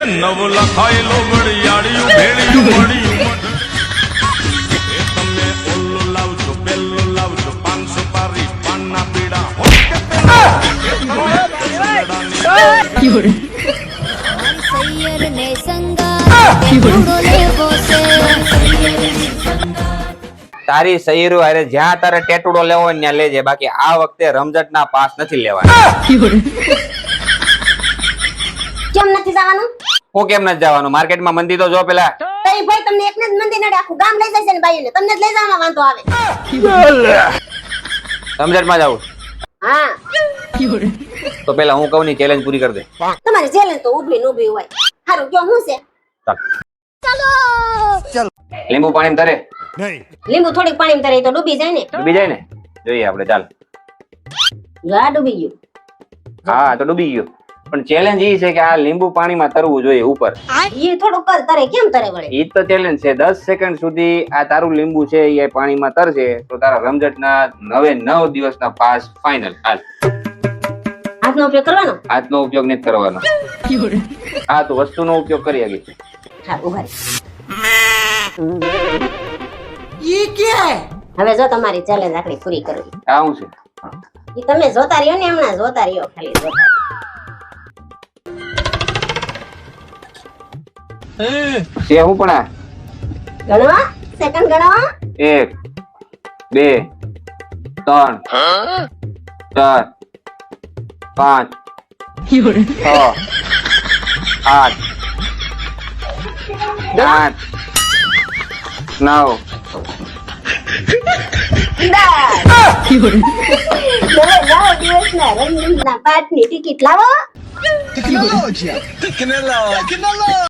નવ લખાયેલો ભેળિયું મળ્યું એ તમે લાવજો લાવજો પાન સુપારી પાનના પીડા ને તારી સહીરું અરે જ્યાં તારે ટેટુડો લેવો હોય ત્યાં લેજે. બાકી આ વખતે રમઝટના પાસ નથી લેવાના. કેમ નથી જવાનું? હું કેમ નથી જવાનું? માર્કેટમાં મંદી તો જો પેલા. ભાઈ તમને એકને જ મંદી નડે આખું ગામ લઈ જશે ને બાઈઓને તમને જ લઈ જવામાં વાંધો આવે. રમઝટમાં જાવ હા. તો પેલા હું કહું ની ચેલેન્જ પૂરી કરી દે. તમારી ચેલેન્જ તો ઊભી ને ઊભી હોય. હારું કયો હું છે? ચાલ. લીંબુ પાણી તરે? લીંબુ થોડીક પાણી તરે તો ડૂબી જાય ને. ડૂબી જાય ને? જોઈએ આપણે ચાલ. જો ડૂબી ગયું. હા તો ડૂબી ગયો. પણ ચેલેન્જ એ છે કે આ લીંબુ પાણીમાં તરવું જોઈએ ઉપર. એ થોડુંક કર તરે કેમ તરે વળે? ઈ તો ચેલેન્જ છે. દસ સેકન્ડ સુધી આ તારું લીંબુ છે એ પાણીમાં તરશે તો તારા રમઝટના નવે નવ દિવસના પાસ ફાઇનલ હાલ. હાથનો ઉપયોગ કરવાનો? હાથનો ઉપયોગ નથી કરવાનો. હા તો વસ્તુનો ઉપયોગ કરી શકીશ હા ઊભા હવે જો તમારી ચેલેન્જ આખરી પૂરી કરવી આવું છે? ઈ તમે જોતા રહ્યો ને હમણાં જોતા રહ્યો ખાલી જોતા છે હું પણ આ. ગણવા સેકન્ડ ગણવા એક બે ત્રણ ચાર પાંચ છ આઠ આઠ નવ. કેટલા નવ દિવસના